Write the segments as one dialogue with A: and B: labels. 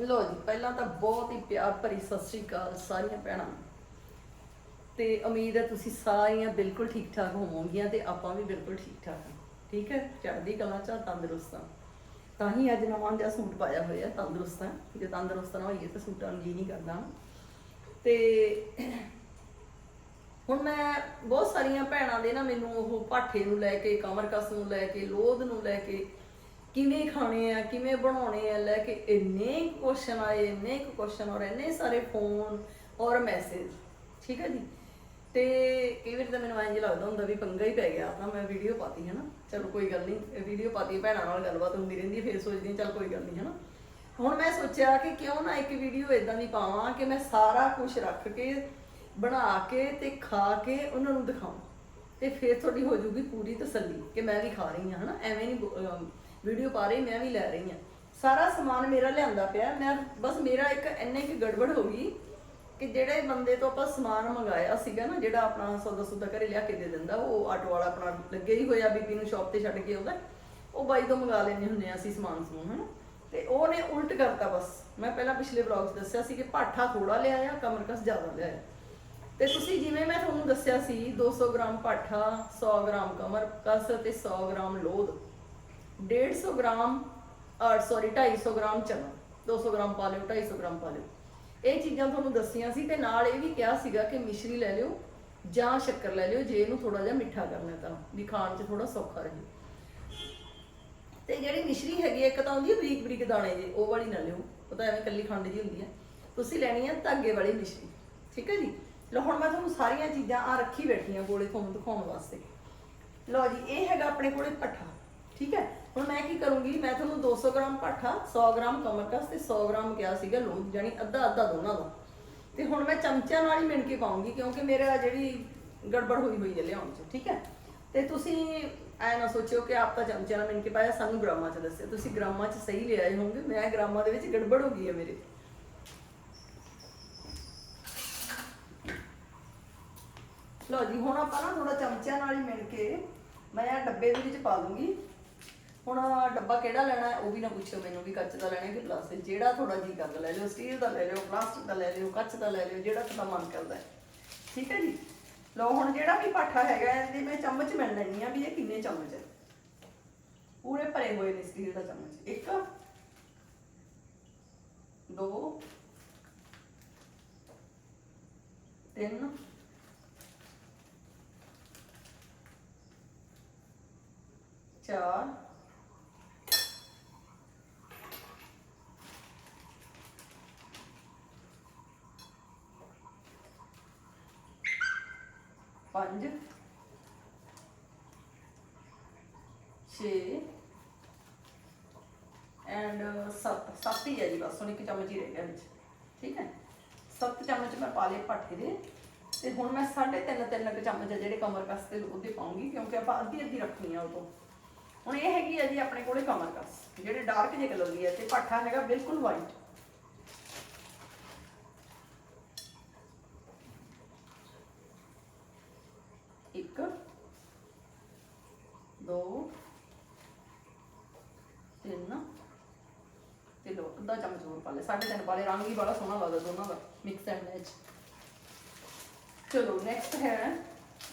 A: ਲੋ ਜੀ ਪਹਿਲਾਂ ਤਾਂ ਬਹੁਤ ਹੀ ਪਿਆਰ ਭਰੀ ਸਤਿ ਸ੍ਰੀ ਅਕਾਲ ਸਾਰੀਆਂ ਭੈਣਾਂ ਤੇ ਉਮੀਦ ਹੈ ਤੁਸੀਂ ਸਾਰੀਆਂ ਬਿਲਕੁਲ ਠੀਕ ਠਾਕ ਹੋਵੋਗੀਆਂ ਤੇ ਆਪਾਂ ਵੀ ਬਿਲਕੁਲ ਠੀਕ ਠਾਕ ਹਾਂ। ਠੀਕ ਹੈ? ਚੜ੍ਹਦੀ ਕਲਾ ਚ ਆ, ਤੰਦਰੁਸਤ ਹਾਂ। ਤਾਂ ਹੀ ਅੱਜ ਨਵਾਂ ਜਿਹਾ ਸੂਟ ਪਾਇਆ ਹੋਇਆ ਤੰਦਰੁਸਤ ਹਾਂ। ਜੇ ਤੰਦਰੁਸਤ ਨਾ ਹੋਈਏ ਤਾਂ ਸੂਟਾਂ ਨੂੰ ਜੀ ਨਹੀਂ ਕਰਦਾ। ਤੇ ਹੁਣ ਮੈਂ ਬਹੁਤ ਸਾਰੀਆਂ ਭੈਣਾਂ ਦੇ ਨਾ ਮੈਨੂੰ ਉਹ ਪਾਠੇ ਨੂੰ ਲੈ ਕੇ ਕਮਰ ਕਸ ਨੂੰ ਲੈ ਕੇ ਲੋਧ ਨੂੰ ਲੈ ਕੇ ਕਿਵੇਂ ਖਾਣੇ ਆ, ਕਿਵੇਂ ਬਣਾਉਣੇ ਆ, ਲੈ ਕੇ ਇੰਨੇ ਕੁਐਸਚਨ ਆਏ, ਇੰਨੇ ਕੁਐਸਚਨ ਔਰ ਇੰਨੇ ਸਾਰੇ ਫੋਨ ਔਰ ਮੈਸੇਜ ਠੀਕ ਹੈ ਜੀ? ਤੇ ਕਈ ਵਾਰ ਤਾਂ ਮੈਨੂੰ ਇੰਜ ਲੱਗਦਾ ਹੁੰਦਾ ਵੀ ਪੰਗਾ ਹੀ ਪੈ ਗਿਆ, ਤਾਂ ਮੈਂ ਵੀਡੀਓ ਪਾਤੀ ਹੈ ਨਾ ਚਲੋ ਕੋਈ ਗੱਲ ਨਹੀਂ ਵੀਡੀਓ ਪਾਤੀ, ਭੈਣਾਂ ਨਾਲ ਗੱਲਬਾਤ ਹੁੰਦੀ ਰਹਿੰਦੀ ਹੈ ਫਿਰ ਸੋਚਦੀ ਹਾਂ ਚਲ ਕੋਈ ਗੱਲ ਨਹੀਂ ਹੈ ਨਾ ਹੁਣ ਮੈਂ ਸੋਚਿਆ ਕਿ ਕਿਉਂ ਨਾ ਇੱਕ ਵੀਡੀਓ ਇਦਾਂ ਦੀ ਪਾਵਾਂ ਕਿ ਮੈਂ ਸਾਰਾ ਕੁਝ ਰੱਖ ਕੇ, ਬਣਾ ਕੇ ਤੇ ਖਾ ਕੇ ਉਹਨਾਂ ਨੂੰ ਦਿਖਾਵਾਂ। ਤੇ ਫਿਰ ਤੁਹਾਡੀ ਹੋ ਜੂਗੀ ਪੂਰੀ ਤਸੱਲੀ ਕਿ ਮੈਂ ਵੀ ਖਾ ਰਹੀ ਹਾਂ, ਹਨਾ? ਐਵੇਂ ਨਹੀਂ ਵੀਡੀਓ ਪਾ ਰਹੀ, ਮੈਂ ਵੀ ਲੈ ਰਹੀ ਹਾਂ। ਸਾਰਾ ਸਮਾਨ ਮੇਰਾ ਲਿਆਂਦਾ ਪਿਆ, ਮੈਂ ਬਸ ਮੇਰਾ ਇੱਕ ਇੰਨੇ ਕਿ ਗੜਬੜ ਹੋ ਗਈ ਕਿ ਜਿਹੜੇ ਬੰਦੇ ਤੋਂ ਆਪਾਂ ਸਮਾਨ ਮੰਗਾਇਆ ਸੀਗਾ ਨਾ, ਜਿਹੜਾ ਆਪਣਾ ਸੌਦਾ ਸੁਦਾ ਘਰੇ ਲਿਆ ਕੇ ਦੇ ਦਿੰਦਾ, ਉਹ ਆਟੋ ਵਾਲਾ ਆਪਣਾ ਲੱਗੇ ਹੀ ਹੋਇਆ, ਬੀਬੀ ਨੂੰ ਸ਼ਾਪ ਤੇ ਛੱਡ ਕੇ ਆਉਂਦਾ, ਉਹ ਬਾਈ ਤੋਂ ਮੰਗਾ ਲੈਂਦੇ ਹੁੰਦੇ ਆ ਅਸੀਂ ਸਮਾਨ ਸਮੂਨ, ਹਨਾ? ਤੇ ਉਹਨੇ ਉਲਟ ਕਰਤਾ ਬਸ। ਮੈਂ ਪਹਿਲਾਂ ਪਿਛਲੇ ਵਲੌਗ 'ਚ ਦੱਸਿਆ ਸੀ ਕਿ ਪਾਠਾ ਥੋੜਾ ਲਿਆਇਆ ਕਮਰਕਸ ਜ਼ਿਆਦਾ ਲਿਆਇਆ ਤੇ ਤੁਸੀਂ ਜਿਵੇਂ ਮੈਂ ਤੁਹਾਨੂੰ ਦੱਸਿਆ ਸੀ 200 ਗ੍ਰਾਮ ਪਾਠਾ 100 ਗ੍ਰਾਮ ਕਮਰਕਸ ਤੇ 100 ਗ੍ਰਾਮ ਲੋਧ। 150 ਗ੍ਰਾਮ ਔਰ ਸੌਰੀ 250 ਗ੍ਰਾਮ ਚਨਾ 200 ਗ੍ਰਾਮ ਪਾ ਲਿਓ 250 ਗ੍ਰਾਮ ਪਾ ਲਿਓ ਇਹ ਚੀਜ਼ਾਂ ਤੁਹਾਨੂੰ ਦੱਸੀਆਂ ਸੀ ਤੇ ਨਾਲ ਇਹ ਵੀ ਕਿਹਾ ਸੀਗਾ ਕਿ ਮਿਸ਼ਰੀ ਲੈ ਲਿਓ ਜਾਂ ਸ਼ੱਕਰ ਲੈ ਲਿਓ ਜੇ ਇਹਨੂੰ ਥੋੜਾ ਜਿਹਾ ਮਿੱਠਾ ਕਰਨਾ ਤਾਂ ਵੀ ਖਾਣ 'ਚ ਥੋੜਾ ਸੌਖਾ ਰਹੇ ਤੇ ਜਿਹੜੀ ਮਿਸ਼ਰੀ ਹੈਗੀ ਇੱਕ ਤਾਂ ਹੁੰਦੀ ਹੈ ਬਰੀਕ ਬਰੀਕ ਦਾਣੇ ਜੀ ਉਹ ਵਾਲੀ ਨਾ ਲਿਓ ਉਹ ਤਾਂ ਐਵੇਂ ਕੱਲੀ ਖੰਡ ਜੀ ਹੁੰਦੀ ਹੈ ਤੁਸੀਂ ਲੈਣੀ ਹੈ ਧਾਗੇ ਵਾਲੀ ਮਿਸ਼ਰੀ ਠੀਕ ਹੈ ਜੀ ਲੋ ਹੁਣ ਮੈਂ ਤੁਹਾਨੂੰ ਸਾਰੀਆਂ ਚੀਜ਼ਾਂ ਆ ਰੱਖੀ ਬੈਠੀਆਂ ਹਾਂ ਕੋਲੇ ਤੁਹਾਨੂੰ ਦਿਖਾਉਣ ਵਾਸਤੇ ਲਓ ਜੀ ਇਹ ਹੈਗਾ ਆਪਣੇ ਕੋਲੇ ਪੱਠਾ ਠੀਕ ਹੈ ਹੁਣ ਮੈਂ ਕੀ ਕਰੂੰਗੀ? ਮੈਂ ਤੁਹਾਨੂੰ 200 ਗ੍ਰਾਮ ਪੱਠਾ 100 ਗ੍ਰਾਮ ਕਮਰਕਸ ਤੇ 100 ਗ੍ਰਾਮ ਕਿਹਾ ਸੀਗਾ ਲੋਧ ਜਾਨੀ ਅੱਧਾ ਅੱਧਾ ਦੋਨਾਂ ਦਾ। ਤੇ ਹੁਣ ਮੈਂ ਚਮਚਿਆਂ ਨਾਲ ਹੀ ਮਿਣ ਕੇ ਪਾਉਂਗੀ, ਕਿਉਂਕਿ ਮੇਰਾ ਜਿਹੜੀ ਗੜਬੜ ਹੋਈ ਹੋਈ ਹੈ ਲਿਆਉਣ 'ਚ, ਠੀਕ ਹੈ? ਤੇ ਤੁਸੀਂ ਐ ਨਾ ਸੋਚਿਓ ਕਿ ਆਪ ਤਾਂ ਚਮਚਿਆਂ ਨਾਲ ਮਿਣ ਪਾਇਆ, ਸਾਨੂੰ ਗ੍ਰਾਮਾਂ 'ਚ ਦੱਸਿਆ ਤੁਸੀਂ ਗ੍ਰਾਮਾਂ 'ਚ ਸਹੀ ਲਿਆਏ ਹੋਵੋਗੇ ਮੈਂ ਗ੍ਰਾਮਾਂ ਦੇ ਵਿੱਚ ਗੜਬੜ ਹੋ ਗਈ ਹੈ ਮੇਰੇ। ਲਓ ਜੀ, ਹੁਣ ਆਪਾਂ ਨਾ ਥੋੜਾ ਚਮਚਿਆਂ ਨਾਲ ਹੀ ਮਿਣ ਕੇ ਮੈਂ ਇਹ ਡੱਬੇ ਦੇ ਵਿੱਚ ਪਾ ਦੂੰਗੀ। ਹੁਣ ਡੱਬਾ ਕਿਹੜਾ ਲੈਣਾ ਹੈ, ਉਹ ਵੀ ਨਾ ਪੁੱਛਿਓ ਮੈਨੂੰ ਵੀ ਕੱਚ ਦਾ ਲੈਣਾ ਹੈ ਕਿ ਪਲਾਸਟਿਕ ਜਿਹੜਾ ਤੁਹਾਡਾ ਜੀ ਕਰਦਾ ਲੈ ਲਿਓ ਸਟੀਲ ਦਾ ਲੈ ਲਿਓ ਪਲਾਸਟਿਕ ਦਾ ਲੈ ਲਿਓ, ਕੱਚ ਦਾ ਲੈ ਲਿਓ, ਜਿਹੜਾ ਤੁਹਾਡਾ ਮਨ ਕਰਦਾ ਹੈ। ਠੀਕ ਹੈ ਜੀ? ਲਓ ਹੁਣ ਜਿਹੜਾ ਵੀ ਪਾਠਾ ਹੈਗਾ ਇਹਦੇ ਮੈਂ ਚਮਚ ਮਿਲ ਲੈਣੀ ਆ ਵੀ ਇਹ ਕਿੰਨੇ ਚਮਚ ਹੈ। ਪੂਰੇ ਭਰੇ ਹੋਏ ਨੇ ਸਟੀਲ ਦਾ ਚਮਚ। ਇੱਕ, ਦੋ, ਤਿੰਨ, ਚਾਰ ਪੰਜ ਛੇ ਐਂਡ ਸੱਤ ਸੱਤ ਹੀ ਹੈ ਜੀ ਬਸ ਹੁਣ ਇੱਕ ਚਮਚ ਹੀ ਰਹਿ ਗਿਆ ਵਿੱਚ ਠੀਕ ਹੈ ਸੱਤ ਚਮਚ ਮੈਂ ਪਾ ਲਏ ਪਾਠੇ ਦੇ ਤੇ ਹੁਣ ਮੈਂ ਸਾਢੇ ਤਿੰਨ ਤਿੰਨ ਕੁ ਚਮਚ ਜਿਹੜੇ ਕਮਰ ਕਸ ਤੇ ਉਹਦੇ ਪਾਉਂਗੀ ਕਿਉਂਕਿ ਆਪਾਂ ਅੱਧੀ ਅੱਧੀ ਰੱਖਣੀ ਆ ਉਹ ਤੋਂ ਹੁਣ ਇਹ ਹੈਗੀ ਆ ਜੀ ਆਪਣੇ ਕੋਲੇ ਕਮਰ ਕਸ ਜਿਹੜੇ ਡਾਰਕ ਜੇ ਕਲਰ ਦੀ ਹੈ ਤੇ ਪਾਠਾ ਹੈਗਾ ਬਿਲਕੁਲ ਵਾਈਟ ਇੱਕ ਦੋ ਤਿੰਨ ਤੇ ਲੋ ਅੱਧਾ ਚਮਚ ਹੋਰ ਪਾ ਲੈ। ਸਾਢੇ ਤਿੰਨ ਪਾ ਲੈ। ਰੰਗ ਹੀ ਬੜਾ ਸੋਹਣਾ ਲੱਗਦਾ ਦੋਨਾਂ ਦਾ ਮਿਕਸ ਐਂਡ ਮੈਚ ਚਲੋ ਨੈਕਸਟ ਹੈ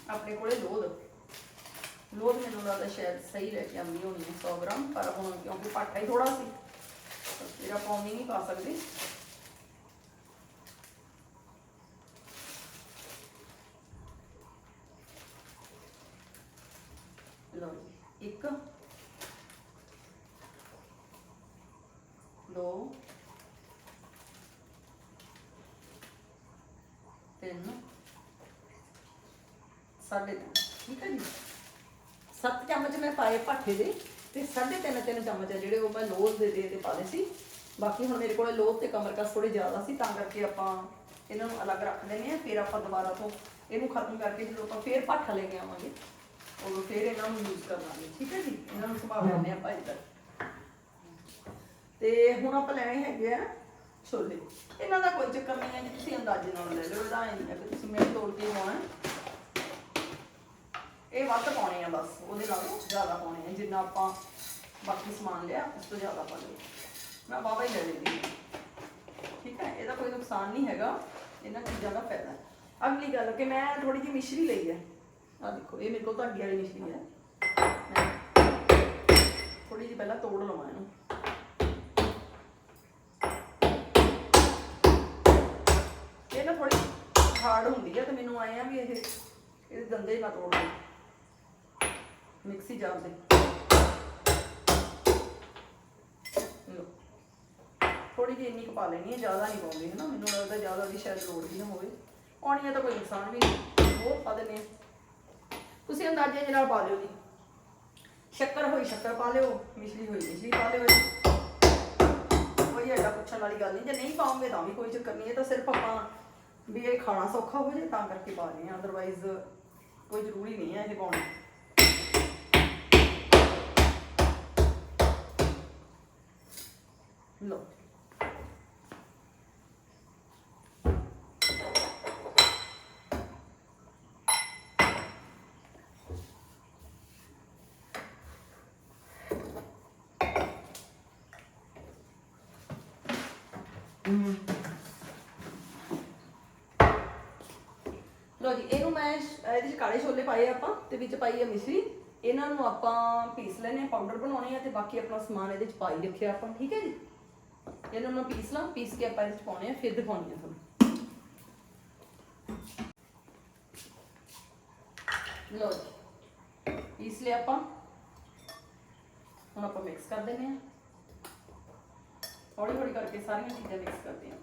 A: ਆਪਣੇ ਕੋਲੇ ਲੋਧ। ਲੋਧ ਮੈਨੂੰ ਲੱਗਦਾ ਸ਼ਾਇਦ ਸਹੀ ਲੈ ਕੇ ਆਉਂਦੀ ਹੋਣੀ ਹੈ 100 ਗ੍ਰਾਮ, ਪਰ ਹੁਣ ਕਿਉਂਕਿ ਪਾਟਾ ਹੀ ਥੋੜਾ ਸੀ। ਫਿਰ ਆਪਾਂ ਉਨੀ ਨਹੀਂ ਪਾ ਸਕਦੇ। ਲਓ ਇੱਕ ਦੋ ਤਿੰਨ ਸਾਢੇ ਤਿੰਨ। ਠੀਕ ਹੈ ਜੀ? ਸੱਤ ਚਮਚ ਮੈਂ ਪਾਏ ਪਾਠੇ ਦੇ ਤੇ ਸਾਢੇ ਤਿੰਨ ਤਿੰਨ ਚਮਚ ਆ ਜਿਹੜੇ ਉਹ ਮੈਂ ਲੋਹ ਦੇ ਦੇ ਤੇ ਪਾ ਲਏ ਸੀ। ਬਾਕੀ ਹੁਣ ਮੇਰੇ ਕੋਲੇ ਲੋਹ ਤੇ ਕਮਰਕਸ ਥੋੜੇ ਜ਼ਿਆਦਾ ਸੀ ਤਾਂ ਕਰਕੇ ਆਪਾਂ ਇਹਨਾਂ ਨੂੰ ਅਲੱਗ ਰੱਖ ਲੈਣੇ ਆ ਫਿਰ ਆਪਾਂ ਦੁਬਾਰਾ ਤੋਂ ਇਹਨੂੰ ਖਤਮ ਕਰਕੇ ਜਦੋਂ ਆਪਾਂ ਫੇਰ ਪਾਠਾ ਲੈ ਕੇ ਆਵਾਂਗੇ ਉਦੋਂ ਫੇਰ ਇਹਨਾਂ ਨੂੰ ਯੂਜ਼ ਕਰਨਾਂਗੇ ਠੀਕ ਹੈ ਜੀ? ਇਹਨਾਂ ਨੂੰ ਸੰਭਾਲ ਲੈਂਦੇ ਆਪਾਂ ਇੱਧਰ। ਤੇ ਹੁਣ ਆਪਾਂ ਲੈਣੇ ਹੈਗੇ ਆ ਛੋਲੇ। ਇਹਨਾਂ ਦਾ ਕੋਈ ਚੱਕਰ ਨਹੀਂ ਹੈ ਜੀ ਤੁਸੀਂ ਅੰਦਾਜ਼ੇ ਨਾਲ ਲੈ ਲਓ ਇਹਦਾ ਐਂ ਨਹੀਂ ਹੈ ਕਿ ਤੁਸੀਂ ਮਿਹਨਤ ਤੋੜ ਕੇ ਪਾਉਣਾ। ਹੈ। ਇਹ ਵੱਧ ਪਾਉਣੇ ਆ ਬਸ, ਉਹਦੇ ਨਾਲੋਂ ਜ਼ਿਆਦਾ ਪਾਉਣੇ ਆ, ਜਿੰਨਾ ਆਪਾਂ ਬਾਕੀ ਸਮਾਨ ਲਿਆ, ਉਸ ਤੋਂ ਜ਼ਿਆਦਾ ਪਾ ਲਓ। ਮੈਂ ਬਾਬਾ ਹੀ ਲੈ ਲੈਂਦੀ ਹਾਂ। ਠੀਕ ਹੈ, ਇਹਦਾ ਕੋਈ ਨੁਕਸਾਨ ਨਹੀਂ ਹੈਗਾ, ਇਹਨਾਂ ਚੀਜ਼ਾਂ ਦਾ ਫਾਇਦਾ। ਅਗਲੀ ਗੱਲ ਕਿ ਮੈਂ ਥੋੜੀ ਜਿਹੀ ਮਿਸ਼ਰੀ ਲਈ ਹੈ। ਆ ਦੇਖੋ, ਇਹ ਮੇਰੇ ਕੋਲ ਧਾਗੇ ਵਾਲੀ ਮਿਸ਼ਰੀ ਹੈ। ਥੋੜੀ ਜਿਹੀ ਪਹਿਲਾਂ ਤੋੜ ਲਵਾਂ ਇਹਨੂੰ। ਇਹ ਨਾ ਥੋੜੀ ਹਾਰਡ ਹੁੰਦੀ ਹੈ ਤੇ ਮੈਨੂੰ ਆਏ ਆ ਵੀ ਇਹ, ਇਹਦੇ ਦੰਦੇ ਹੀ ਨਾ ਤੋੜ ਦੇ ਮਿਕਸੀ ਜਾਰ ਦੇ। ਥੋੜੀ ਜਿਹੀ ਇੰਨੀ ਕੁ ਪਾ ਲੈਣੀ ਹੈ, ਜ਼ਿਆਦਾ ਨਹੀਂ ਪਾਉਂਦੀ, ਹੈ ਨਾ? ਮੈਨੂੰ ਲੱਗਦਾ ਜ਼ਿਆਦਾ ਦੀ ਸ਼ਾਇਦ ਲੋੜ ਵੀ ਨਾ ਹੋਵੇ। ਪਾਣੀ ਦਾ ਤਾਂ ਕੋਈ ਨੁਕਸਾਨ ਵੀ ਨਹੀਂ। ਹੋਰ ਪਾ ਦਿੰਦੇ ਤੁਸੀਂ ਅੰਦਾਜ਼ੇ ਦੇ ਨਾਲ ਪਾ ਲਿਓ ਜੀ। ਸ਼ੱਕਰ ਹੋਈ, ਸ਼ੱਕਰ ਪਾ ਲਿਓ। ਮਿਸ਼ਰੀ ਹੋਈ ਮਿਸ਼ਰੀ ਪਾ ਲਿਓ ਕੋਈ ਐਡਾ ਪੁੱਛਣ ਵਾਲੀ ਗੱਲ ਨਹੀਂ। ਜੇ ਨਹੀਂ ਪਾਉਂਗੇ ਤਾਂ ਵੀ ਕੋਈ ਚੱਕਰ ਨਹੀਂ। ਇਹ ਤਾਂ ਸਿਰਫ ਆਪਾਂ ਵੀ ਇਹ ਖਾਣਾ ਸੌਖਾ ਹੋ ਜੇ ਤਾਂ ਕਰਕੇ ਪਾ ਰਹੇ ਹਾਂ। ਅਦਰਵਾਈਜ਼ ਕੋਈ ਜ਼ਰੂਰੀ ਨਹੀਂ ਹੈ ਇਹ ਪਾਉਣਾ। ਲਓ। ਲੋ ਜੀ, ਇਹਨੂੰ ਮੈਂ ਇਹਦੇ ਚ ਕਾਲੇ ਛੋਲੇ ਪਾਏ ਆ ਆਪਾਂ ਤੇ ਵਿੱਚ ਪਾਈ ਆ ਮਿਸ਼ਰੀ। ਇਹਨਾਂ ਨੂੰ ਆਪਾਂ ਪੀਸ ਲੈਣੇ ਆ ਪਾਊਡਰ ਬਣਾਉਣੇ ਆ ਤੇ ਬਾਕੀ ਆਪਣਾ ਸਮਾਨ ਇਹਦੇ ਵਿੱਚ ਪਾਈ ਰੱਖਿਆ ਆਪਾਂ, ਠੀਕ ਹੈ ਜੀ? ਇਹਨਾਂ ਨੂੰ ਪੀਸ ਲਾਂ, ਪੀਸ ਕੇ ਆਪਾਂ ਇਹਦੇ ਚ ਪਾਉਣੇ ਆ, ਫਿਰ ਦਿਖਾਉਣੀ ਆ ਤੁਹਾਨੂੰ। ਲੋ ਪੀਸ ਲਿਆ ਆਪਾਂ। ਹੁਣ ਆਪਾਂ ਮਿਕਸ ਕਰ ਦਿੰਦੇ ਆ। ਹੌਲੀ ਹੌਲੀ ਕਰਕੇ ਸਾਰੀਆਂ ਚੀਜ਼ਾਂ ਮਿਕਸ ਕਰਦੇ ਆ।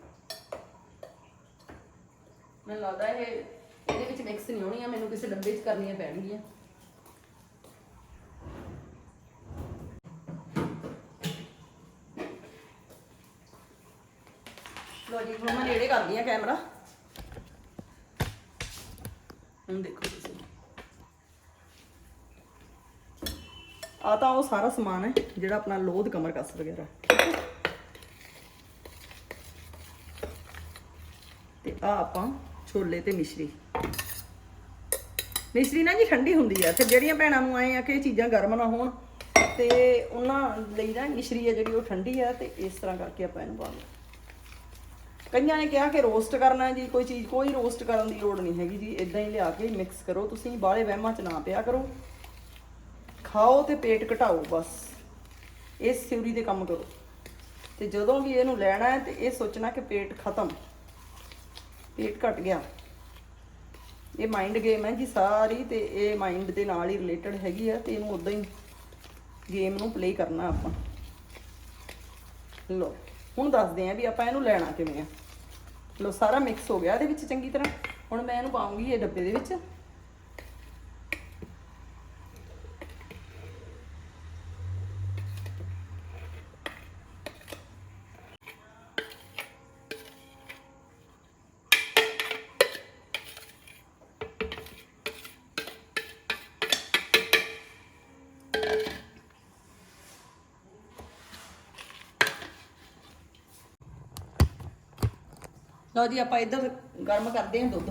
A: ਮੈਨੂੰ ਲੱਗਦਾ ਇਹ ਇਹਦੇ ਵਿੱਚ ਮਿਕਸ ਨਹੀਂ ਹੋਣੀ ਆ ਮੈਨੂੰ ਕਿਸੇ ਡੱਬੇ 'ਚ ਕਰਨੀਆਂ ਪੈਣਗੀਆਂ ਲੋ ਜੀ ਹੁਣ ਮੈਂ ਨੇੜੇ ਕਰਦੀ ਆ ਕੈਮਰਾ। ਹੁਣ ਦੇਖੋ ਤੁਸੀਂ। ਆ ਤਾਂ ਉਹ ਸਾਰਾ ਸਮਾਨ ਹੈ, ਜਿਹੜਾ ਆਪਣਾ ਲੋਧ ਕਮਰ ਕਸ ਵਗੈਰਾ। ਤੇ ਆ ਆਪਾਂ ਛੋਲੇ ਤੇ ਮਿਸ਼ਰੀ। ਮਿਸ਼ਰੀ ਨਾ ਜੀ ਠੰਡੀ ਹੁੰਦੀ ਆ ਤੇ ਜਿਹੜੀਆਂ ਭੈਣਾਂ ਨੂੰ ਆਏ ਆ ਕਿ ਇਹ ਚੀਜ਼ਾਂ ਗਰਮ ਨਾ ਹੋਣ, ਤੇ ਉਹਨਾਂ ਲਈ ਨਾ ਮਿਸ਼ਰੀ ਆ ਜਿਹੜੀ ਉਹ ਠੰਡੀ ਆ, ਤੇ ਇਸ ਤਰ੍ਹਾਂ ਕਰਕੇ ਆਪਾਂ ਇਹਨੂੰ ਪਾ ਲਓ ਕਈਆਂ ਨੇ ਕਿਹਾ ਕਿ ਰੋਸਟ ਕਰਨਾ ਜੀ, ਕੋਈ ਚੀਜ਼, ਕੋਈ ਰੋਸਟ ਕਰਨ ਦੀ ਲੋੜ ਨਹੀਂ ਹੈਗੀ ਜੀ ਇਦਾਂ ਹੀ ਲਿਆ ਕੇ ਮਿਕਸ ਕਰੋ, ਤੁਸੀਂ ਬਾਹਲੇ ਵਹਿਮਾਂ 'ਚ ਨਾ ਪਿਆ ਕਰੋ। ਖਾਓ ਤੇ ਪੇਟ ਘਟਾਓ ਬਸ। ਇਸ ਥਿਊਰੀ ਦੇ ਕੰਮ ਕਰੋ। ਤੇ ਜਦੋਂ ਵੀ ਇਹਨੂੰ ਲੈਣਾ ਹੈ ਤੇ ਇਹ ਸੋਚਣਾ ਕਿ ਪੇਟ ਖਤਮ। ਪੇਟ ਘਟ ਗਿਆ। ਇਹ ਮਾਈਂਡ ਗੇਮ ਹੈ ਜੀ ਸਾਰੀ ਤੇ ਇਹ ਮਾਈਂਡ ਦੇ ਨਾਲ ਹੀ ਰਿਲੇਟਡ ਹੈਗੀ ਆ ਤੇ ਇਹਨੂੰ ਉਦਾਂ ਹੀ ਗੇਮ ਨੂੰ ਪਲੇ ਕਰਨਾ ਆਪਾਂ। ਲੋ ਹੁਣ ਦੱਸਦੇ ਆਂ ਵੀ ਆਪਾਂ ਇਹਨੂੰ ਲੈਣਾ ਕਿਵੇਂ ਆ। ਲੋ ਸਾਰਾ ਮਿਕਸ ਹੋ ਗਿਆ ਇਹਦੇ ਵਿੱਚ ਚੰਗੀ ਤਰ੍ਹਾਂ। ਹੁਣ ਮੈਂ ਇਹਨੂੰ ਪਾਉਂਗੀ ਇਹ ਡੱਬੇ ਦੇ ਵਿੱਚ। ਲਓ ਜੀ, ਆਪਾਂ ਇੱਧਰ ਗਰਮ ਕਰਦੇ ਹਾਂ ਦੁੱਧ।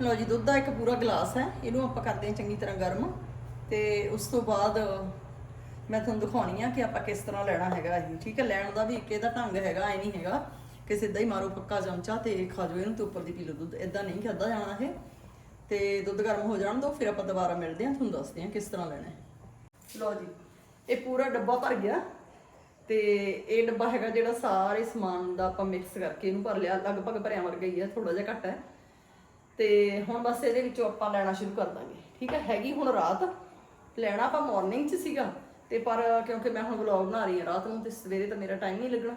A: ਲਓ ਜੀ, ਦੁੱਧ ਦਾ ਇੱਕ ਪੂਰਾ ਗਲਾਸ ਹੈ। ਇਹਨੂੰ ਆਪਾਂ ਕਰਦੇ ਹਾਂ ਚੰਗੀ ਤਰ੍ਹਾਂ ਗਰਮ। ਤੇ ਉਸ ਤੋਂ ਬਾਅਦ ਮੈਂ ਤੁਹਾਨੂੰ ਦਿਖਾਉਣੀ ਆ ਕਿ ਆਪਾਂ ਕਿਸ ਤਰ੍ਹਾਂ ਲੈਣਾ ਹੈਗਾ ਇਹ। ਠੀਕ ਹੈ, ਲੈਣ ਦਾ ਵੀ ਇੱਕ ਇਹਦਾ ਢੰਗ ਹੈਗਾ ਐ ਨਹੀਂ ਹੈਗਾ। ਕਿ ਸਿੱਧਾ ਹੀ ਮਾਰੋ ਪੱਕਾ ਚਮਚਾ ਤੇ ਖਾ ਜਾਓ ਇਹਨੂੰ ਤੇ ਉੱਪਰ ਦੀ ਪੀ ਲਓ ਦੁੱਧ। ਇਦਾਂ ਨਹੀਂ ਖਾਦਾ ਜਾਣਾ ਇਹ। ਤੇ ਦੁੱਧ ਗਰਮ ਹੋ ਜਾਣ ਦੋ, ਫਿਰ ਆਪਾਂ ਦੁਬਾਰਾ ਮਿਲਦੇ ਹਾਂ, ਤੁਹਾਨੂੰ ਦੱਸਦੇ ਹਾਂ ਕਿਸ ਤਰ੍ਹਾਂ ਲੈਣਾ ਹੈ। ਲਓ ਜੀ, ਇਹ ਪੂਰਾ ਡੱਬਾ ਭਰ ਗਿਆ। ਤੇ ਇਹ ਡੱਬਾ ਹੈਗਾ ਜਿਹੜਾ ਸਾਰੇ ਸਮਾਨ ਦਾ ਆਪਾਂ ਮਿਕਸ ਕਰਕੇ ਇਹਨੂੰ ਭਰ ਲਿਆ। ਲਗਭਗ ਭਰਿਆ ਵਰਗਾ ਹੀ ਹੈ ਥੋੜਾ ਜਿਹਾ ਘੱਟ ਹੈ। ਤੇ ਹੁਣ ਬਸ ਇਹਦੇ ਵਿੱਚੋਂ ਆਪਾਂ ਲੈਣਾ ਸ਼ੁਰੂ ਕਰ ਦਾਂਗੇ। ਠੀਕ ਹੈ, ਹੈਗੀ ਹੁਣ ਰਾਤ। ਲੈਣਾ ਆਪਾਂ ਮਾਰਨਿੰਗ 'ਚ ਸੀਗਾ। ਤੇ ਪਰ ਕਿਉਂਕਿ ਮੈਂ ਹੁਣ ਵਲੌਗ ਬਣਾ ਰਹੀ ਹਾਂ ਰਾਤ ਨੂੰ, ਤੇ ਸਵੇਰੇ ਤਾਂ ਮੇਰਾ ਟਾਈਮ ਨਹੀਂ ਲੱਗਣਾ।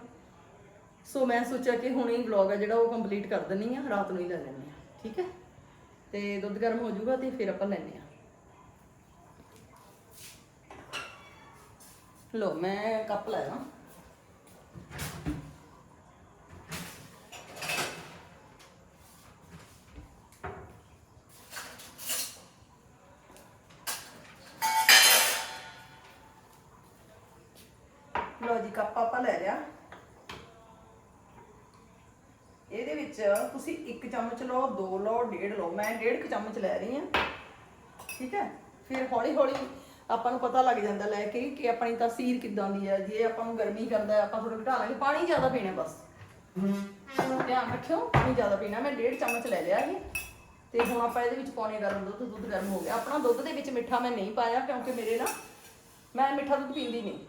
A: ਸੋ ਮੈਂ ਸੋਚਿਆ ਕਿ ਹੁਣ ਹੀ ਵਲੌਗ ਹੈ ਜਿਹੜਾ ਉਹ ਕੰਪਲੀਟ ਕਰ ਦਿੰਨੀ ਆ, ਰਾਤ ਨੂੰ ਹੀ ਲੈ ਲੈਂਦੇ ਆ, ਠੀਕ ਹੈ? ਤੇ ਦੁੱਧ ਗਰਮ ਹੋ ਜਾਊਗਾ ਤੇ ਫਿਰ ਆਪਾਂ ਲੈਣੇ ਆ। ਲੋ ਮੈਂ ਕੱਪ ਲੈ ਲਾਂ 2 ਲਓ ਡੇਢ ਲਓ। ਮੈਂ ਡੇਢ ਕੁ ਚਮਚ ਲੈ ਰਹੀ ਹਾਂ। ਠੀਕ ਹੈ? ਫਿਰ ਹੌਲੀ ਹੌਲੀ ਆਪਾਂ ਨੂੰ ਪਤਾ ਲੱਗ ਜਾਂਦਾ ਲੈ ਕੇ ਕਿ ਆਪਣੀ ਤਸੀਰ ਕਿੱਦਾਂ ਦੀ ਹੈ। ਜੇ ਆਪਾਂ ਨੂੰ ਗਰਮੀ ਕਰਦਾ ਆਪਾਂ ਥੋੜਾ ਘਟਾ ਲਾਂਗੇ। ਪਾਣੀ ਜ਼ਿਆਦਾ ਪੀਣਾ ਬਸ। ਧਿਆਨ ਰੱਖਿਓ, ਪਾਣੀ ਜ਼ਿਆਦਾ ਪੀਣਾ। ਮੈਂ ਡੇਢ ਚਮਚ ਲੈ ਲਿਆ ਇਹ। ਤੇ ਹੁਣ ਆਪਾਂ ਇਹਦੇ ਵਿੱਚ ਪਾਉਣੇ ਗਰਮ ਦੁੱਧ। ਦੁੱਧ ਗਰਮ ਹੋ ਗਿਆ। ਆਪਣਾ ਦੁੱਧ ਦੇ ਵਿੱਚ ਮਿੱਠਾ ਮੈਂ ਨਹੀਂ ਪਾਇਆ ਕਿਉਂਕਿ ਮੇਰੇ ਨਾ, ਮੈਂ ਮਿੱਠਾ ਦੁੱਧ ਪੀਂਦੀ ਨਹੀਂ।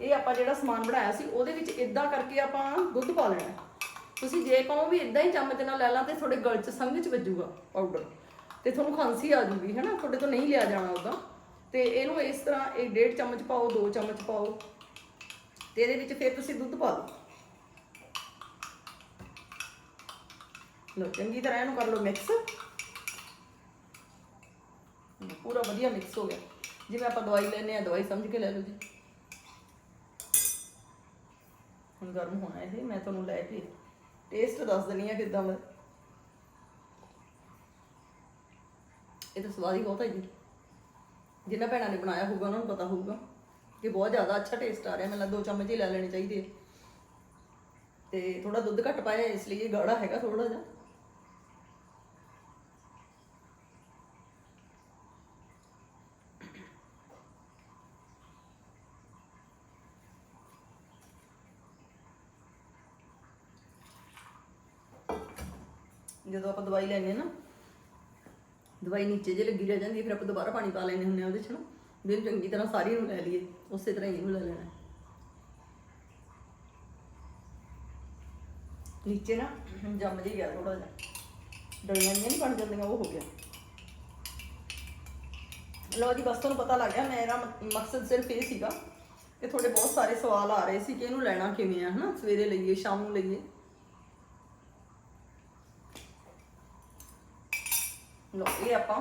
A: ਇਹ ਆਪਾਂ ਜਿਹੜਾ ਸਮਾਨ ਬਣਾਇਆ ਸੀ, ਉਹਦੇ ਵਿੱਚ ਇਦਾਂ ਕਰਕੇ ਆਪਾਂ ਦੁੱਧ ਪਾ ਲੈਣਾ ਤੁਸੀਂ ਜੇ ਕਹੋ ਵੀ ਇਦਾਂ ਹੀ ਚਮਚ ਨਾਲ ਲੈ ਲਾਂ ਤੇ ਤੁਹਾਡੇ ਗਲ 'ਚ ਸੰਘ 'ਚ ਵੱਜੂਗਾ ਪਾਊਡਰ ਤੇ ਤੁਹਾਨੂੰ ਖਾਂਸੀ ਆ ਜੂਗੀ, ਹੈਨਾ? ਤੁਹਾਡੇ ਤੋਂ ਨਹੀਂ ਲਿਆ ਜਾਣਾ ਉਦਾਂ ਤੇ ਇਹਨੂੰ ਇਸ ਤਰ੍ਹਾਂ ਇਹ ਡੇਢ ਚਮਚ ਪਾਓ, ਦੋ ਚਮਚ ਪਾਓ। ਤੇ ਇਹਦੇ ਵਿੱਚ ਫਿਰ ਤੁਸੀਂ ਦੁੱਧ ਪਾ ਦਿਓ। ਲੋ ਚੰਗੀ ਤਰ੍ਹਾਂ ਇਹਨੂੰ ਕਰ ਲਓ ਮਿਕਸ ਪੂਰਾ ਵਧੀਆ ਮਿਕਸ ਹੋ ਗਿਆ। ਜਿਵੇਂ ਆਪਾਂ ਦਵਾਈ ਲੈਨੇ ਆ ਦਵਾਈ ਸਮਝ ਕੇ ਲੈ ਲਓ ਜੀ। ਹੁਣ ਗਰਮ ਹੋਣਾ ਇਹ, ਮੈਂ ਤੁਹਾਨੂੰ ਲੈ ਕੇ ਟੇਸਟ ਦੱਸ ਦਿੰਨੀ ਆ ਕਿਦਾਂ ਦਾ। ਇਹ ਤਾਂ ਸਵਾਦ ਹੀ ਬਹੁਤ ਹੈ ਜੀ। ਜਿਨ੍ਹਾਂ ਭੈਣਾਂ ਨੇ ਬਣਾਇਆ ਹੋਊਗਾ, ਉਹਨਾਂ ਨੂੰ ਪਤਾ ਹੋਊਗਾ ਕਿ ਬਹੁਤ ਜ਼ਿਆਦਾ ਅੱਛਾ ਟੇਸਟ ਆ ਰਿਹਾ। ਮੈਨੂੰ ਲੱਗਦਾ ਦੋ ਚਮਚ ਹੀ ਲੈ ਲੈਣੇ ਚਾਹੀਦੇ ਆ। ਤੇ ਥੋੜਾ ਦੁੱਧ ਘੱਟ ਪਾਇਆ, ਇਸ ਲਈ ਇਹ ਗਾੜਾ ਹੈਗਾ ਥੋੜਾ ਜਿਹਾ। ਜਦੋਂ ਆਪਾਂ ਦਵਾਈ ਲੈਂਦੇ ਨਾ, ਦਵਾਈ ਨੀਚੇ ਜੇ ਲੱਗੀ ਰਹਿ ਜਾਂਦੀ ਹੈ, ਫਿਰ ਆਪਾਂ ਦੁਬਾਰਾ ਪਾਣੀ ਪਾ ਲੈਂਦੇ ਹੁੰਦੇ ਆ ਉਹਦੇ ਚ ਨਾ, ਵੀ ਚੰਗੀ ਤਰ੍ਹਾਂ ਸਾਰੀ ਨੂੰ ਲੈ ਲਈਏ, ਉਸੇ ਤਰ੍ਹਾਂ ਹੀ ਇਹਨੂੰ ਲੈ ਲੈਣਾ ਨੀਚੇ ਨਾ ਜੰਮ ਜੀ ਗਿਆ ਥੋੜਾ ਜਿਹਾ। ਡਲੀਆਂ ਨਹੀਂ ਬਣ ਜਾਂਦੀਆਂ, ਉਹ ਹੋ ਗਿਆ। ਲਓ ਜੀ, ਬਸ ਤੁਹਾਨੂੰ ਪਤਾ ਲੱਗ ਗਿਆ, ਮੇਰਾ ਮਕਸਦ ਸਿਰਫ ਇਹ ਸੀਗਾ ਕਿ ਤੁਹਾਡੇ ਬਹੁਤ ਸਾਰੇ ਸਵਾਲ ਆ ਰਹੇ ਸੀ ਕਿ ਇਹਨੂੰ ਲੈਣਾ ਕਿਵੇਂ ਆ, ਹਨਾ? ਸਵੇਰੇ ਲਈਏ, ਸ਼ਾਮ ਨੂੰ ਲਈਏ। ਲੋ, ਇਹ ਆਪਾਂ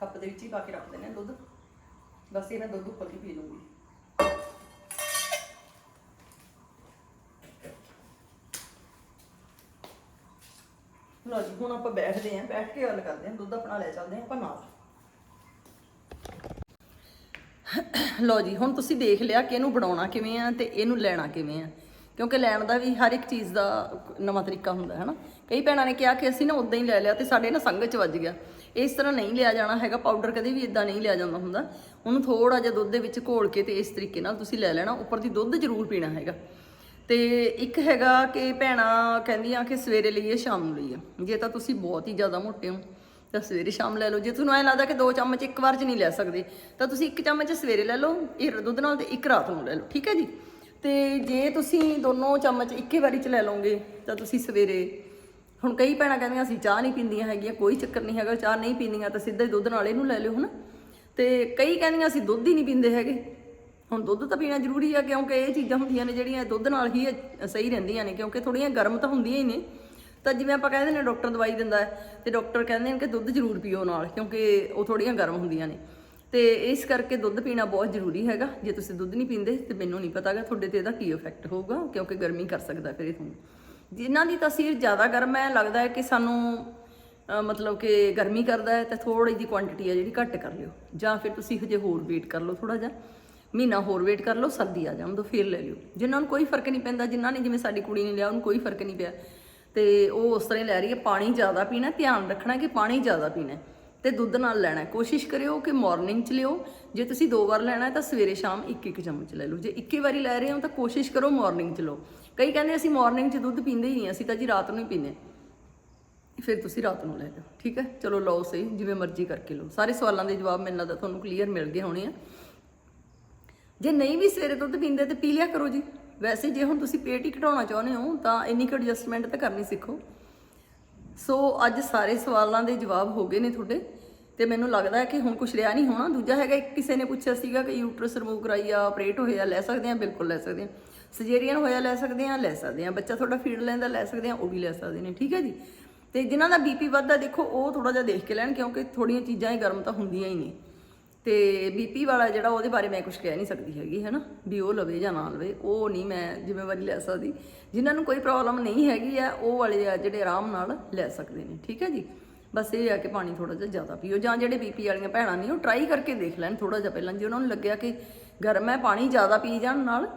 A: ਕੱਪ ਦੇ ਵਿੱਚ ਹੀ ਪਾ ਕੇ ਰੱਖ ਦਿੰਦੇ ਹਾਂ ਦੁੱਧ। ਬਸ ਇਹ ਮੈਂ ਦੁੱਧ ਉੱਪਰ ਹੀ ਪੀ ਲੂੰਗੀ ਲੋ ਜੀ, ਹੁਣ ਆਪਾਂ ਬੈਠਦੇ ਆਂ ਬੈਠ ਕੇ ਗੱਲ ਕਰਦੇ ਆਂ ਦੁੱਧ ਆਪਣਾ ਲੈ ਚੱਲਦੇ ਆਂ ਆਪਾਂ ਨਾਲ। ਲੋ ਜੀ, ਹੁਣ ਤੁਸੀਂ ਦੇਖ ਲਿਆ ਕਿ ਇਹਨੂੰ ਬਣਾਉਣਾ ਕਿਵੇਂ ਆ ਤੇ ਇਹਨੂੰ ਲੈਣਾ ਕਿਵੇਂ ਆ। ਕਿਉਂਕਿ ਲੈਣ ਦਾ ਵੀ ਹਰ ਇੱਕ ਚੀਜ਼ ਦਾ ਨਵਾਂ ਤਰੀਕਾ ਹੁੰਦਾ ਹੈ ਨਾ ਕਈ ਭੈਣਾਂ ਨੇ ਕਿਹਾ ਕਿ ਅਸੀਂ ਨਾ ਉਦਾਂ ਹੀ ਲੈ ਲਿਆ ਤੇ ਸਾਡੇ ਨਾ ਸੰਗ ਚ ਵੱਜ ਗਿਆ। ਇਸ ਤਰ੍ਹਾਂ ਨਹੀਂ ਲਿਆ ਜਾਣਾ ਹੈਗਾ ਪਾਊਡਰ ਕਦੇ ਵੀ ਇਦਾਂ ਨਹੀਂ ਲਿਆ ਜਾਂਦਾ ਹੁੰਦਾ। ਉਹਨੂੰ ਥੋੜਾ ਜਿਹਾ ਦੁੱਧ ਦੇ ਵਿੱਚ ਘੋਲ ਕੇ ਤੇ ਇਸ ਤਰੀਕੇ ਨਾਲ ਤੁਸੀਂ ਲੈ ਲੈਣਾ, ਉੱਪਰ ਦੀ ਦੁੱਧ ਜ਼ਰੂਰ ਪੀਣਾ ਹੈਗਾ। ਤੇ ਇੱਕ ਹੈਗਾ ਕਿ ਭੈਣਾਂ ਕਹਿੰਦੀਆਂ ਕਿ ਸਵੇਰੇ ਲਈਏ, ਸ਼ਾਮ ਨੂੰ ਲਈਏ। ਜੇ ਤਾਂ ਤੁਸੀਂ ਬਹੁਤ ਹੀ ਜ਼ਿਆਦਾ ਮੋਟੇ ਹੋ, ਤਾਂ ਸਵੇਰੇ ਸ਼ਾਮ ਲੈ ਲਓ। ਜੇ ਤੁਹਾਨੂੰ ਐਂ ਲੱਗਦਾ ਕਿ ਦੋ ਚਮਚ ਇੱਕ ਵਾਰ 'ਚ ਨਹੀਂ ਲੈ ਸਕਦੇ, ਤਾਂ ਤੁਸੀਂ ਇੱਕ ਚਮਚ ਸਵੇਰੇ ਲੈ ਲਓ ਇਹ ਦੁੱਧ ਨਾਲ ਤੇ ਇੱਕ ਰਾਤ ਨੂੰ ਲੈ ਲਓ, ਠੀਕ ਹੈ ਜੀ? ਤੇ ਜੇ ਤੁਸੀਂ ਦੋਨੋਂ ਚਮਚ ਇੱਕੇ ਵਾਰੀ 'ਚ ਲੈ ਲਓਗੇ, ਤਾਂ ਤੁਸੀਂ ਸਵੇਰੇ ਹੁਣ ਕਈ ਭੈਣਾਂ ਕਹਿੰਦੀਆਂ ਅਸੀਂ ਚਾਹ ਨਹੀਂ ਪੀਂਦੀਆਂ ਹੈਗੀਆਂ, ਕੋਈ ਚੱਕਰ ਨਹੀਂ ਹੈਗਾ, ਚਾਹ ਨਹੀਂ ਪੀਂਦੀਆਂ, ਤਾਂ ਸਿੱਧਾ ਹੀ ਦੁੱਧ ਨਾਲ ਇਹਨੂੰ ਲੈ ਲਿਓ ਹਨਾ। ਤੇ ਕਈ ਕਹਿੰਦੀਆਂ ਅਸੀਂ ਦੁੱਧ ਹੀ ਨਹੀਂ ਪੀਂਦੇ ਹੈਗੇ। ਹੁਣ ਦੁੱਧ ਤਾਂ ਪੀਣਾ ਜ਼ਰੂਰੀ ਆ, ਕਿਉਂਕਿ ਇਹ ਚੀਜ਼ਾਂ ਹੁੰਦੀਆਂ ਨੇ ਜਿਹੜੀਆਂ ਦੁੱਧ ਨਾਲ ਹੀ ਸਹੀ ਰਹਿੰਦੀਆਂ ਨੇ, ਕਿਉਂਕਿ ਥੋੜੀਆਂ ਗਰਮ ਤਾਂ ਹੁੰਦੀਆਂ ਹੀ ਨੇ। ਤਾਂ ਜਿਵੇਂ ਆਪਾਂ ਕਹਿੰਦੇ ਨੇ ਡਾਕਟਰ ਦਵਾਈ ਦਿੰਦਾ ਹੈ, ਤੇ ਡਾਕਟਰ ਕਹਿੰਦੇ ਨੇ ਕਿ ਦੁੱਧ ਜ਼ਰੂਰ ਪੀਓ ਨਾਲ, ਕਿਉਂਕਿ ਉਹ ਥੋੜੀਆਂ ਗਰਮ ਹੁੰਦੀਆਂ ਨੇ। ਤੇ ਇਸ ਕਰਕੇ ਦੁੱਧ ਪੀਣਾ ਬਹੁਤ ਜ਼ਰੂਰੀ ਹੈਗਾ, ਜੇ ਤੁਸੀਂ ਦੁੱਧ ਨਹੀਂ ਪੀਂਦੇ ਤੇ ਮੈਨੂੰ ਨਹੀਂ ਪਤਾਗਾ ਤੁਹਾਡੇ ਤੇ ਇਹਦਾ ਕੀ ਇਫੈਕਟ ਹੋਊਗਾ, ਕਿਉਂਕਿ ਗਰਮੀ ਕਰ ਸਕਦਾ ਫਿਰ ਇਹ ਤੁਹਾਨੂੰ। ਜਿਨ੍ਹਾਂ ਦੀ ਤਸੀਰ ਜ਼ਿਆਦਾ ਗਰਮ ਹੈ, ਲੱਗਦਾ ਹੈ ਕਿ ਸਾਨੂੰ ਮਤਲਬ ਕਿ ਗਰਮੀ ਕਰਦਾ ਹੈ, ਤਾਂ ਥੋੜੀ ਜਿਹੀ ਕੁਆਂਟੀਟੀ ਹੈ ਜਿਹੜੀ ਘੱਟ ਕਰ ਲਿਓ। ਜਾਂ ਫਿਰ ਤੁਸੀਂ ਹਜੇ ਹੋਰ ਵੇਟ ਕਰ ਲਓ ਥੋੜਾ ਜਿਹਾ। ਮਹੀਨਾ ਹੋਰ ਵੇਟ ਕਰ ਲਓ, ਸਰਦੀ ਆ ਜਾਣ ਦੋ ਫਿਰ ਲੈ ਲਿਓ। ਜਿਨ੍ਹਾਂ ਨੂੰ ਕੋਈ ਫ਼ਰਕ ਨਹੀਂ ਪੈਂਦਾ, ਜਿਨ੍ਹਾਂ ਨੇ ਜਿਵੇਂ ਸਾਡੀ ਕੁੜੀ ਨੇ ਲਿਆ, ਉਹਨੂੰ ਕੋਈ ਫ਼ਰਕ ਨਹੀਂ ਪਿਆ। ਤੇ ਉਹ ਉਸ ਤਰ੍ਹਾਂ ਹੀ ਲੈ ਰਹੀ ਹੈ, ਪਾਣੀ ਜ਼ਿਆਦਾ ਪੀਣਾ ਧਿਆਨ ਰੱਖਣਾ ਕਿ ਪਾਣੀ ਜ਼ਿਆਦਾ ਪੀਣਾ ਹੈ। ਤੇ ਦੁੱਧ ਨਾਲ ਲੈਣਾ ਕੋਸ਼ਿਸ਼ ਕਰਿਓ ਕਿ ਮਾਰਨਿੰਗ 'ਚ ਲਿਓ। ਜੇ ਤੁਸੀਂ ਦੋ ਵਾਰ ਲੈਣਾ ਤਾਂ ਸਵੇਰੇ ਸ਼ਾਮ ਇੱਕ ਇੱਕ ਚਮਚ ਲੈ ਲਓ। ਜੇ ਇੱਕੇ ਵਾਰੀ ਲੈ ਰਹੇ ਹੋ, ਤਾਂ ਕੋਸ਼ਿਸ਼ ਕਰੋ ਮਾਰਨਿੰਗ 'ਚ ਲਓ। ਕਈ ਕਹਿੰਦੇ ਅਸੀਂ ਮਾਰਨਿੰਗ 'ਚ ਦੁੱਧ ਪੀਂਦੇ ਹੀ ਨਹੀਂ, ਅਸੀਂ ਤਾਂ ਜੀ ਰਾਤ ਨੂੰ ਹੀ ਪੀਂਦੇ ਫਿਰ ਤੁਸੀਂ ਰਾਤ ਨੂੰ ਲੈ ਲਓ ਠੀਕ ਹੈ? ਚਲੋ ਲਓ ਸਹੀ, ਜਿਵੇਂ ਮਰਜ਼ੀ ਕਰਕੇ ਲਓ। ਸਾਰੇ ਸਵਾਲਾਂ ਦੇ ਜਵਾਬ ਮੈਨੂੰ ਲੱਗਦਾ ਤੁਹਾਨੂੰ ਕਲੀਅਰ ਮਿਲ ਗਏ ਹੋਣੇ ਆ। ਜੇ ਨਹੀਂ ਵੀ ਸਵੇਰੇ ਦੁੱਧ ਪੀਂਦੇ ਤੇ ਪੀ ਲਿਆ ਕਰੋ ਜੀ। ਵੈਸੇ ਜੇ ਹੁਣ ਤੁਸੀਂ ਪੇਟ ਹੀ ਘਟਾਉਣਾ ਚਾਹੁੰਦੇ ਹੋ, ਤਾਂ ਇੰਨੀ ਕੁ ਐਡਜਸਟਮੈਂਟ ਤਾਂ ਕਰਨੀ ਸਿੱਖੋ। ਸੋ ਅੱਜ ਸਾਰੇ ਸਵਾਲਾਂ ਦੇ ਜਵਾਬ ਹੋ ਗਏ ਨੇ ਤੁਹਾਡੇ। ਤੇ ਮੈਨੂੰ ਲੱਗਦਾ ਹੈ ਕਿ ਹੁਣ ਕੁਝ ਰਿਹਾ ਨਹੀਂ ਹੋਣਾ। ਦੂਜਾ ਹੈਗਾ, ਇੱਕ ਕਿਸੇ ਨੇ ਪੁੱਛਿਆ ਸੀਗਾ ਕਿ ਯੂਟਰਸ ਰਿਮੂਵ ਕਰਾਈ ਆ ਆਪਰੇਟ ਹੋਇਆ ਲੈ ਸਕਦੇ ਆ, ਬਿਲਕੁਲ ਲੈ ਸਕਦੇ ਆ। ਸਜੇਰੀਅਨ ਹੋਇਆ ਲੈ ਸਕਦੇ ਆ ਲੈ ਸਕਦੇ ਆ ਬੱਚਾ ਤੁਹਾਡਾ ਫੀਡ ਲੈਂਦਾ, ਲੈ ਸਕਦੇ ਆ ਉਹ ਵੀ ਲੈ ਸਕਦੇ ਨੇ, ਠੀਕ ਹੈ ਜੀ? ਤੇ ਜਿਨ੍ਹਾਂ ਦਾ ਬੀਪੀ ਵੱਧਦਾ, ਦੇਖੋ, ਉਹ ਥੋੜਾ ਜਿਹਾ ਦੇਖ ਕੇ ਲੈਣ, ਕਿਉਂਕਿ ਥੋੜੀਆਂ ਚੀਜ਼ਾਂ ਹੀ ਗਰਮ ਤਾਂ ਹੁੰਦੀਆਂ ਹੀ ਨੇ। ਤੇ ਬੀਪੀ ਵਾਲਾ ਜਿਹੜਾ, ਉਹਦੇ ਬਾਰੇ ਮੈਂ ਕੁਝ ਕਹਿ ਨਹੀਂ ਸਕਦੀ ਹੈਗੀ, ਹੈਨਾ? ਵੀ ਉਹ ਲਵੇ ਜਾਂ ਨਾ ਲਵੇ, ਉਹ ਨਹੀਂ ਮੈਂ ਜ਼ਿੰਮੇਵਾਰੀ ਲੈ ਸਕਦੀ। ਜਿਨ੍ਹਾਂ ਨੂੰ ਕੋਈ ਪ੍ਰੋਬਲਮ ਨਹੀਂ ਹੈਗੀ ਆ ਉਹ ਵਾਲੇ ਆ ਜਿਹੜੇ ਆਰਾਮ ਨਾਲ ਲੈ ਸਕਦੇ ਨੇ, ਠੀਕ ਹੈ ਜੀ? ਬਸ ਇਹ ਆ ਕਿ ਪਾਣੀ ਥੋੜਾ ਜਿਹਾ ਜ਼ਿਆਦਾ ਪੀਓ, ਜਾਂ ਜਿਹੜੇ ਬੀਪੀ ਵਾਲੀਆਂ ਭੈਣਾਂ ਨੇ, ਉਹ ਟਰਾਈ ਕਰਕੇ ਦੇਖ ਲੈਣ ਥੋੜਾ ਜਿਹਾ ਪਹਿਲਾਂ, ਜੇ ਉਹਨਾਂ ਨੂੰ ਲੱਗਿਆ ਕਿ ਗਰਮ ਹੈ, ਪਾਣੀ ਜ਼ਿਆਦਾ ਪੀ ਜਾਣ ਨਾਲ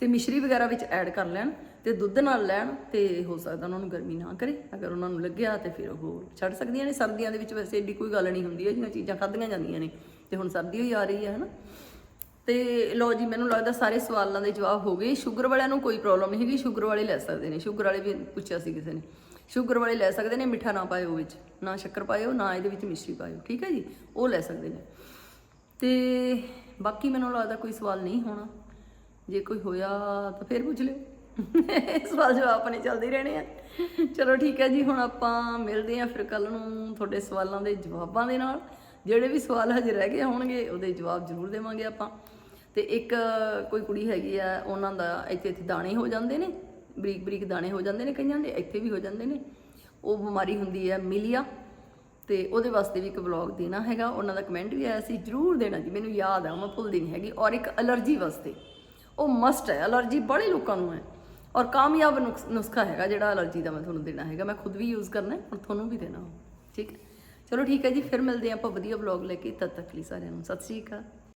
A: ਤੇ ਮਿਸ਼ਰੀ ਵਗੈਰਾ ਵਿੱਚ ਐਡ ਕਰ ਲੈਣ ਤੇ ਦੁੱਧ ਨਾਲ ਲੈਣ ਤੇ ਹੋ ਸਕਦਾ ਉਹਨਾਂ ਨੂੰ ਗਰਮੀ ਨਾ ਕਰੇ। ਅਗਰ ਉਹਨਾਂ ਨੂੰ ਲੱਗਿਆ ਤੇ ਫਿਰ ਉਹ ਛੱਡ ਸਕਦੀਆਂ ਨੇ। ਸਰਦੀਆਂ ਦੇ ਵਿੱਚ ਵੈਸੇ ਏਡੀ ਕੋਈ ਗੱਲ ਨਹੀਂ ਹੁੰਦੀ ਹੈ ਜਿਹੀਆਂ ਚੀਜ਼ਾਂ ਖਾਧੀਆਂ ਜਾਂਦੀਆਂ ਨੇ ਤੇ ਹੁਣ ਸਰਦੀ ਹੋਈ ਆ ਰਹੀ ਹੈ, ਹਨਾ। ਤੇ ਲੋ ਜੀ, ਮੈਨੂੰ ਲੱਗਦਾ ਸਾਰੇ ਸਵਾਲਾਂ ਦੇ ਜਵਾਬ ਹੋ ਗਏ। ਸ਼ੂਗਰ ਵਾਲਿਆਂ ਨੂੰ ਕੋਈ ਪ੍ਰੋਬਲਮ ਨਹੀਂ ਹੈਗੀ, ਸ਼ੂਗਰ ਵਾਲੇ ਲੈ ਸਕਦੇ ਨੇ। ਸ਼ੂਗਰ ਵਾਲੇ ਵੀ ਪੁੱਛਿਆ ਸੀ ਕਿਸੇ ਨੇ। ਸ਼ੂਗਰ ਵਾਲੇ ਲੈ ਸਕਦੇ ਨੇ, ਮਿੱਠਾ ਨਾ ਪਾਇਓ ਵਿੱਚ, ਨਾ ਸ਼ੱਕਰ ਪਾਇਓ, ਨਾ ਇਹਦੇ ਵਿੱਚ ਮਿਸ਼ਰੀ ਪਾਇਓ, ਠੀਕ ਹੈ ਜੀ? ਉਹ ਲੈ ਸਕਦੇ ਨੇ। ਤੇ ਬਾਕੀ ਮੈਨੂੰ ਲੱਗਦਾ ਕੋਈ ਸਵਾਲ ਨਹੀਂ ਹੋਣਾ। ਜੇ ਕੋਈ ਹੋਇਆ ਤਾਂ ਫਿਰ ਪੁੱਛ ਲਿਓ। ਸਵਾਲ ਜਵਾਬ ਆਪਣੇ ਚੱਲਦੇ ਰਹਿਣੇ ਆ। ਚਲੋ ਠੀਕ ਹੈ ਜੀ, ਹੁਣ ਆਪਾਂ ਮਿਲਦੇ ਆ ਫਿਰ ਕੱਲ ਨੂੰ ਤੁਹਾਡੇ ਸਵਾਲਾਂ ਦੇ ਜਵਾਬਾਂ ਦੇ ਨਾਲ। ਜਿਹੜੇ ਵੀ ਸਵਾਲ ਹਜੇ ਰਹਿ ਗਏ ਹੋਣਗੇ, ਉਹਦੇ ਜਵਾਬ ਜ਼ਰੂਰ ਦੇਵਾਂਗੇ ਆਪਾਂ। ਤੇ ਇੱਕ ਕੋਈ ਕੁੜੀ ਹੈਗੀ ਆ, ਉਹਨਾਂ ਦਾ ਇੱਥੇ ਇੱਥੇ ਦਾਣੇ ਹੋ ਜਾਂਦੇ ਨੇ, ਬਰੀਕ ਬਰੀਕ ਦਾਣੇ ਹੋ ਜਾਂਦੇ ਨੇ ਕਈਆਂ ਦੇ, ਇੱਥੇ ਵੀ ਹੋ ਜਾਂਦੇ ਨੇ। ਉਹ ਬਿਮਾਰੀ ਹੁੰਦੀ ਹੈ ਮਿਲੀਆ। ਤੇ ਉਹਦੇ ਵਾਸਤੇ ਵੀ ਇੱਕ ਵਲੌਗ ਦੇਣਾ ਹੈਗਾ। ਉਹਨਾਂ ਦਾ ਕਮੈਂਟ ਵੀ ਆਇਆ ਸੀ, ਜਰੂਰ ਦੇਣਾ ਜੀ, ਮੈਨੂੰ ਯਾਦ ਆ, ਮੈਂ ਭੁੱਲਦੀ ਨਹੀਂ ਹੈਗੀ। ਔਰ ਇੱਕ ਅਲਰਜੀ ਵਾਸਤੇ। ਉਹ ਮਸਟ ਹੈ ਅਲਰਜੀ ਬੜੇ ਲੋਕਾਂ ਨੂੰ ਹੈ। ਔਰ ਕਾਮਯਾਬ ਨੁਕਸ- ਨੁਸਖਾ ਹੈਗਾ ਜਿਹੜਾ ਅਲਰਜੀ ਦਾ ਮੈਂ ਤੁਹਾਨੂੰ ਦੇਣਾ ਹੈਗਾ। ਮੈਂ ਖੁਦ ਵੀ ਯੂਜ਼ ਕਰਨਾ ਹੈ ਔਰ ਤੁਹਾਨੂੰ ਵੀ ਦੇਣਾ ਠੀਕ ਹੈ? ਚਲੋ ਠੀਕ ਹੈ ਜੀ, ਫਿਰ ਮਿਲਦੇ ਹਾਂ ਆਪਾਂ ਵਧੀਆ ਵਲੌਗ ਲੈ ਕੇ। ਤਦ ਤੱਕ ਲਈ ਸਾਰਿਆਂ ਨੂੰ ਸਤਿ ਸ਼੍ਰੀ ਅਕਾਲ।